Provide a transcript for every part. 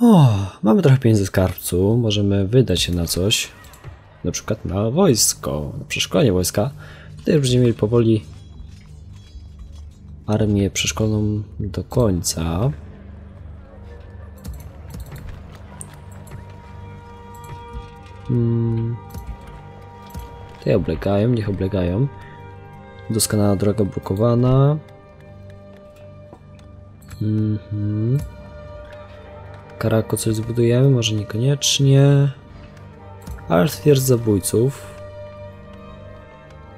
O, mamy trochę pieniędzy w skarbcu, możemy wydać się na coś. Na przykład na wojsko, na przeszkolenie wojska. Tutaj już będziemy mieli powoli armię przeszkoloną do końca. Hmm. Tutaj oblegają, niech oblegają. Doskonała droga blokowana. Mhm. Karako coś zbudujemy, może niekoniecznie. Ale twierdz zabójców.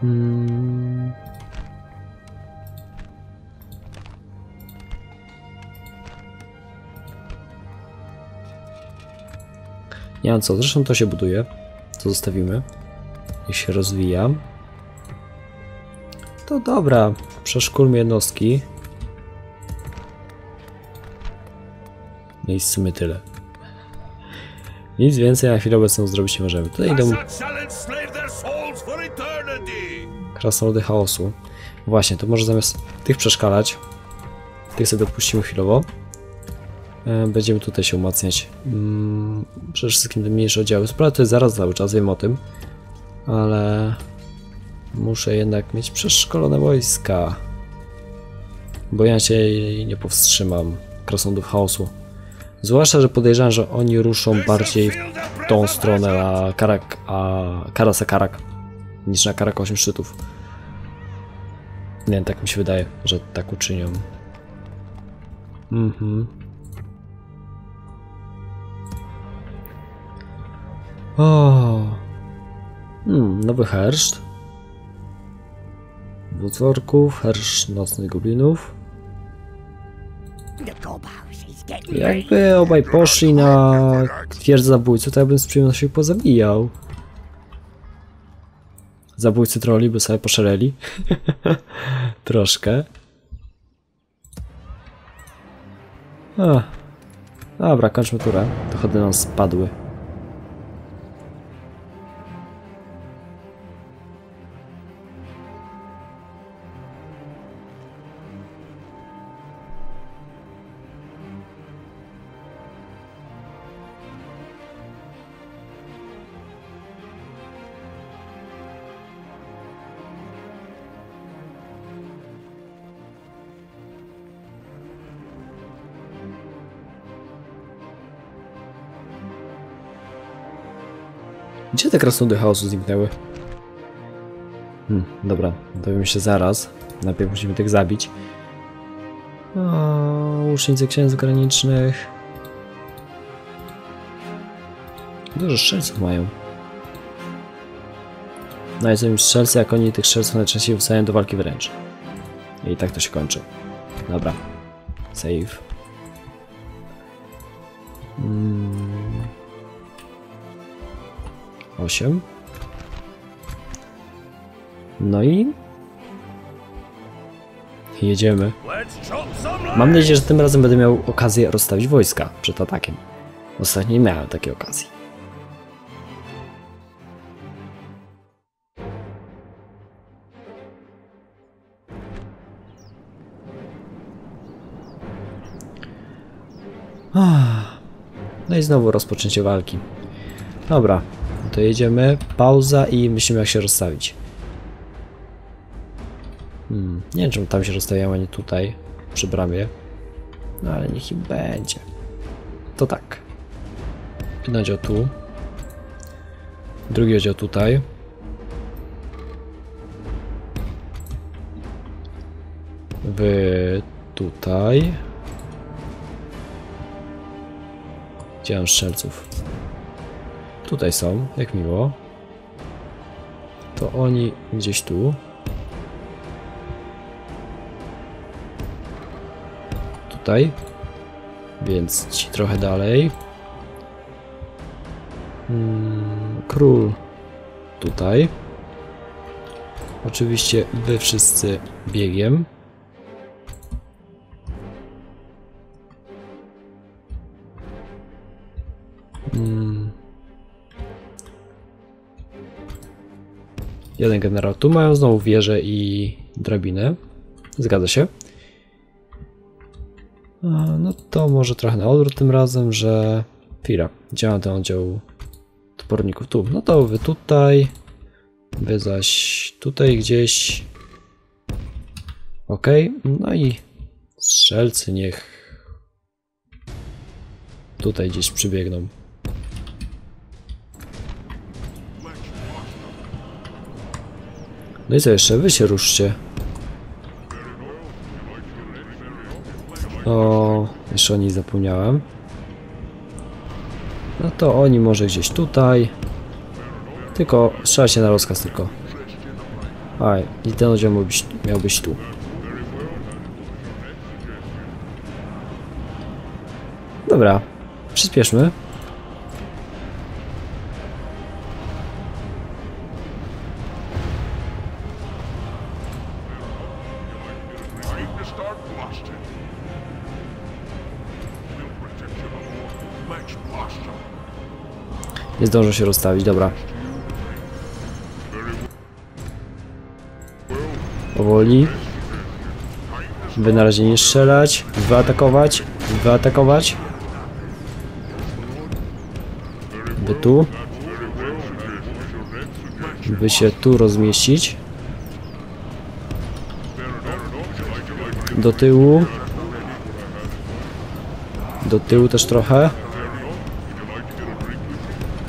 Hmm. Nie mam co, zresztą to się buduje. To zostawimy. Niech się rozwija. To dobra, przeszkólmy jednostki. No i w sumie tyle. Nic więcej na chwilę obecną zrobić nie możemy. Tutaj idą krasnoludy chaosu. Właśnie, to może zamiast tych przeszkalać, tych sobie odpuścimy chwilowo. E, Będziemy tutaj się umacniać. Mm, Przede wszystkim te mniejsze oddziały. Sprawa to jest zaraz cały czas, wiem o tym. Ale muszę jednak mieć przeszkolone wojska. Bo ja się nie powstrzymam krasnoludów chaosu. Zwłaszcza, że podejrzewam, że oni ruszą bardziej w tą stronę na Karak, a Karasa Karak niż na Karak 8 szczytów. Nie tak mi się wydaje, że tak uczynią. Mhm. O. Hmm, nowy herszt. Wódz herszt nocnych goblinów. Jakby obaj poszli na twierdzę zabójców, to ja bym z przyjemnością ich pozabijał. Zabójcy troli by sobie poszereli. Troszkę. A. Dobra, kończmy turę. Dochody nam spadły. Gdzie te krasnoludy chaosu zniknęły? Hmm, dobra, dowiem się zaraz. Najpierw musimy tych zabić. O, łucznicy księży granicznych. Dużo strzelców mają. No i są im strzelcy, jak oni tych strzelców najczęściej wstają do walki wręcz. I tak to się kończy. Dobra. Save. 8. No i jedziemy. Mam nadzieję, że tym razem będę miał okazję rozstawić wojska przed atakiem. Ostatnio nie miałem takiej okazji. Ah. No i znowu rozpoczęcie walki. Dobra, to jedziemy, pauza i myślimy jak się rozstawić. Hmm, nie wiem czemu tam się rozstawiamy, a nie tutaj, przy bramie. No ale niech im będzie. To tak. Jeden oddział tu. Drugi oddział tutaj. Wy tutaj. Gdzie mam strzelców? Tutaj są, jak miło. To oni gdzieś tu. Tutaj. Więc ci trochę dalej. Hmm, król tutaj. Oczywiście wy wszyscy biegiem. Jeden generał. Tu mają znowu wieżę i drabinę. Zgadza się. No to może trochę na odwrót tym razem, że... Chwila, gdzie ten oddział toporników? Tu, no to wy tutaj, wy zaś tutaj gdzieś. Okej, no i strzelcy niech tutaj gdzieś przybiegną. No i co jeszcze? Wy się ruszcie. O, jeszcze o nich zapomniałem. No to oni może gdzieś tutaj. Tylko trzeba się na rozkaz tylko. Aj, i ten oddział miał być, miał być tu. Dobra, przyspieszmy. Nie zdążę się rozstawić, dobra. Powoli. Wy na razie nie strzelać. Wyatakować. Wyatakować. Wy tu. Wy się tu rozmieścić. Do tyłu. Do tyłu też trochę.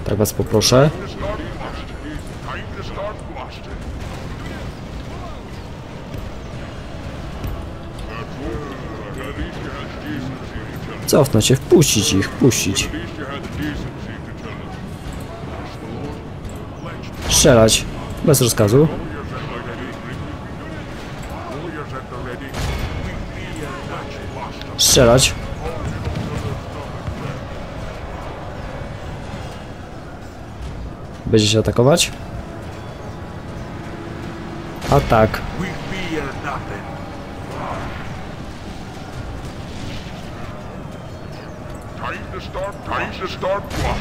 Tak was poproszę. To start blasting. Time to start blasting. That's all. At least you had the decency to tell us. Cofnąć się, wpuścić ich, wpuścić. At least you had Będzie się atakować? Atak.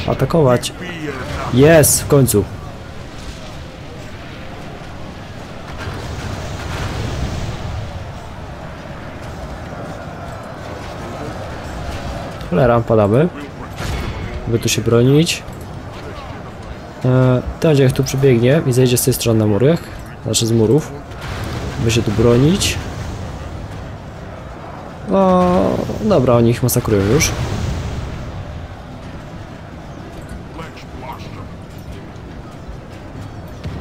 Atakować. Jest, w końcu. Cholera, padamy. By tu się bronić. E, ten jak tu przebiegnie i zejdzie z tej strony na murach, znaczy z murów. By się tu bronić. O, dobra, oni ich masakrują już.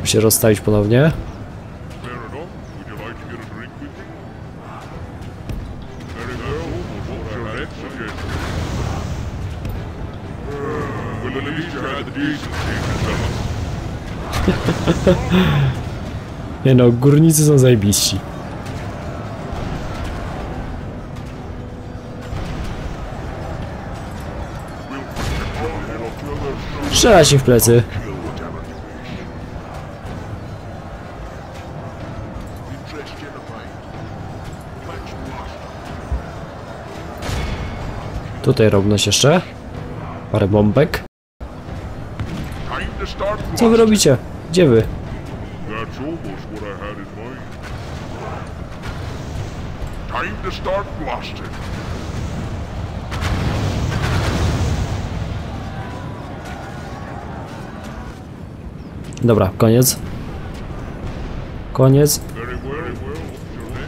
By się rozstawić ponownie. Nie no, górnicy są zajebiści. Strzelać im w plecy. Tutaj robność jeszcze. Parę bombek. Co wy robicie? Gdzie wy? Time to start blasting. Dobra, koniec. Koniec.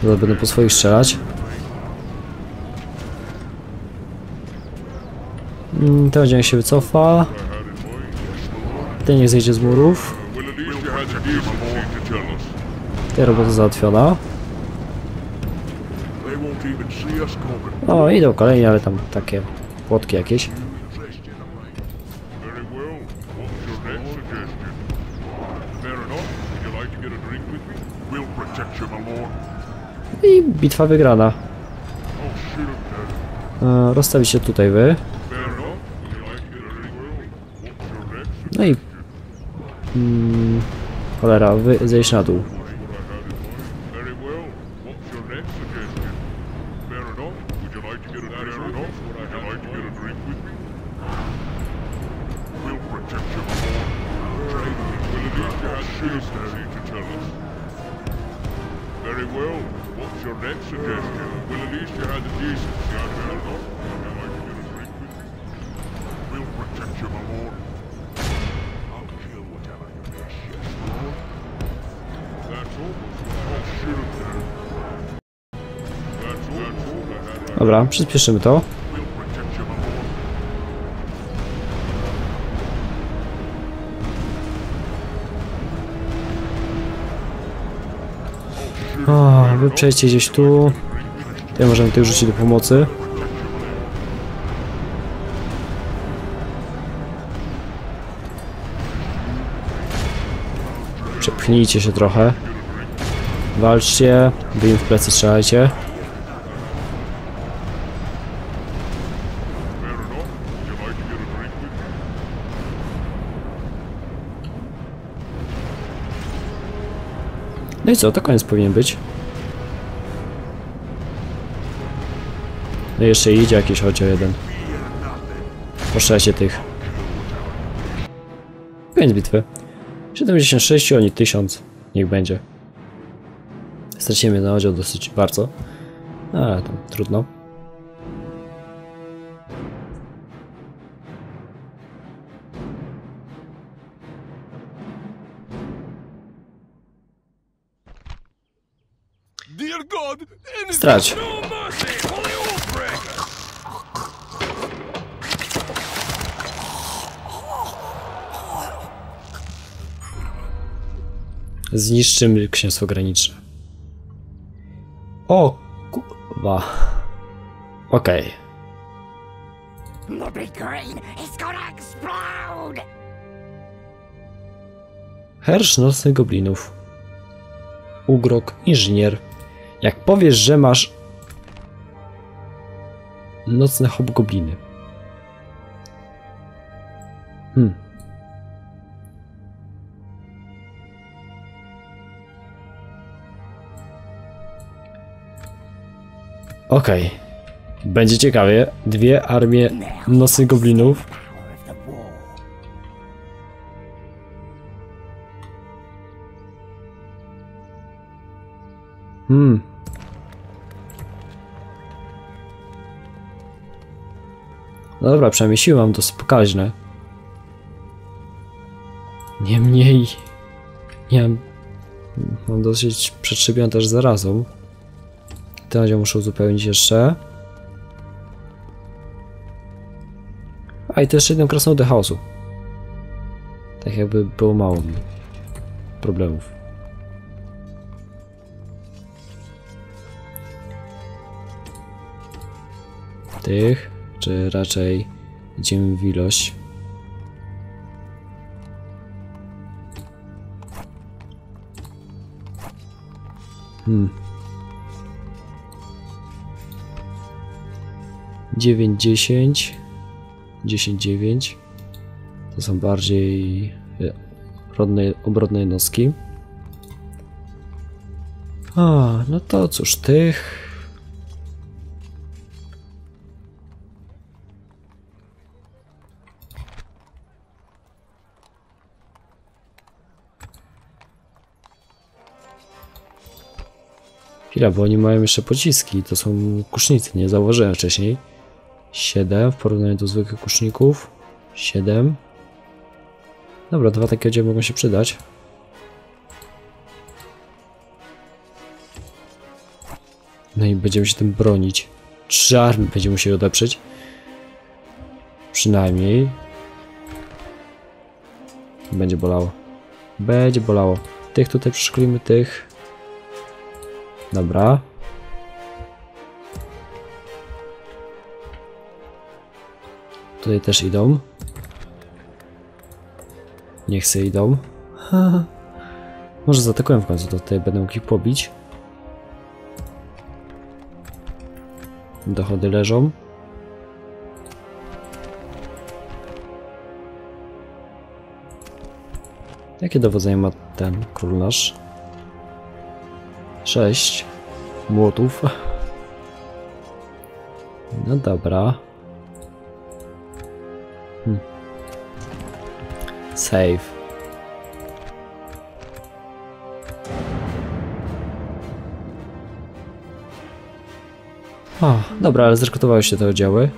Zaraz będę po swoich strzelać. Mm, Ten dzień się wycofa. Ten niech zejdzie z murów. Well, at least O, idą kolejni, ale tam takie płotki jakieś. I bitwa wygrana. E, rozstawić się tutaj wy. No i... Mm, cholera, wy zejść na dół. She is ready to tell us. Very well. What's your next suggestion? Well, at least you had the decency. I will not. Now I can get a drink with you. We'll protect you, my lord. I'll kill whatever you wish, yes, lord. That's all. what I should have. Dobra, przyspieszymy to. O, wy gdzieś tu. Tutaj możemy tych rzucić do pomocy. Przepchnijcie się trochę. Walczcie, wy im w plecy strzelajcie. No i co, to koniec powinien być. No jeszcze idzie jakiś chocio jeden. Poszczęście tych. Koniec bitwy. 76, oni 1000. Niech będzie. Stracimy na oddział dosyć bardzo. Ale tam trudno. Strać. Zniszczymy księstwo graniczne. O kurwa. Okej. Explode! Hersz nocnych goblinów. Ugrok, inżynier. Jak powiesz, że masz nocne hobgobliny. Hmm. Okej. Będzie ciekawie. Dwie armie nocnych goblinów. No dobra, przynajmniej siły mam pokaźne. Niemniej... Nie mam... Dosyć przetrzebione też zarazą. Ten oddział muszę uzupełnić jeszcze. A i jeszcze jedną krasnoludę chaosu. Tak jakby było mało mi problemów. tych, czy raczej idziemy w ilość? Hmm. 9, 10, 10, 9. To są bardziej e, rodne, obrodne jednostki. A, no to cóż, tych Chwila, bo oni mają jeszcze pociski. To są kusznicy, nie zauważyłem wcześniej. 7 w porównaniu do zwykłych kuszników. 7. Dobra, dwa takie odzieje mogą się przydać. No i będziemy się tym bronić. Trzy armii będziemy musieli odeprzeć. Przynajmniej. Będzie bolało. Będzie bolało. Tych tutaj przeszkolimy, tych. Dobra. Tutaj też idą. Niech se idą. Może zaatakują w końcu, to tutaj będę mógł ich pobić. Dochody leżą. Jakie dowodzenie ma ten król nasz? Sześć młotów. No dobra. Hmm. Save. O, dobra, ale zrekrutowały się te oddziały.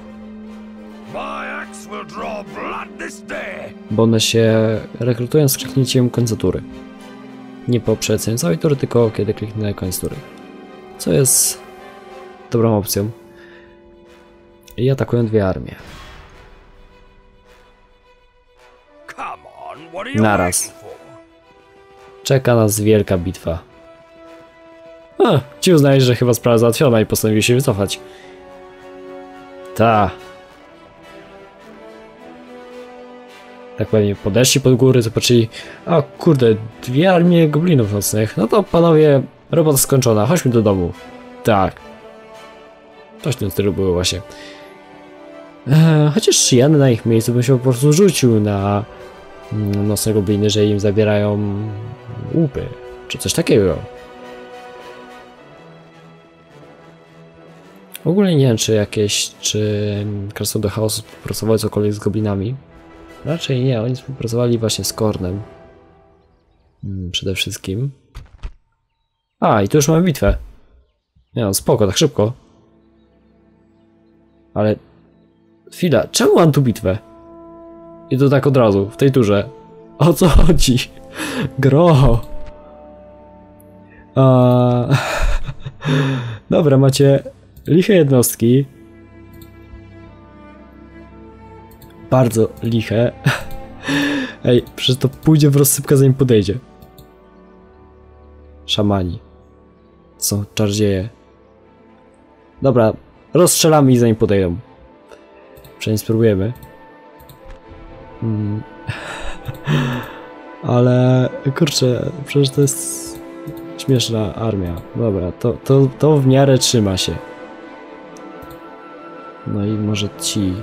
Bo one się rekrutują z kliknięciem końca tury. Nie po przeleceniu całej tury, tylko kiedy kliknę na koniec tury. Co jest dobrą opcją. I atakują dwie armie. Naraz. Czeka nas wielka bitwa. A, ci uznajesz, że chyba sprawa załatwiona i postanowił się wycofać. Ta. Tak pewnie podeszli pod góry, zobaczyli, a kurde, dwie armie goblinów nocnych. No to panowie, robota skończona, chodźmy do domu. Tak. Coś w tym stylu było właśnie. Eee, chociaż ja na ich miejscu bym się po prostu rzucił na mm, nocne gobliny, że im zabierają łupy, czy coś takiego. W ogóle nie wiem, czy jakieś, czy Krasnoludy Chaosu współpracowały cokolwiek z goblinami. Raczej nie, oni współpracowali właśnie z Kornem. Mm, Przede wszystkim. A, i tu już mamy bitwę. Nie no, spoko, tak szybko. Ale... Chwila, czemu mam tu bitwę? I to tak od razu, w tej turze. O co chodzi? Gro. A... Dobra, macie liche jednostki. Bardzo liche. Ej, przecież to pójdzie w rozsypkę zanim podejdzie. Szamani. Są czardzieje. Dobra, rozstrzelamy i zanim podejdą. Przynajmniej spróbujemy. Mm. Ale kurczę, przecież to jest śmieszna armia. Dobra, to, to, to w miarę trzyma się. No i może ci.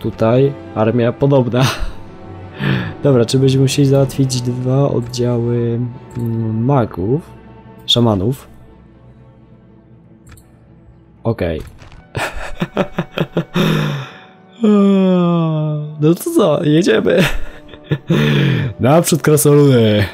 Tutaj armia podobna. Dobra, czy będziemy musieli załatwić dwa oddziały mm, magów, szamanów? Okej. No to co, jedziemy. Naprzód krasoludy.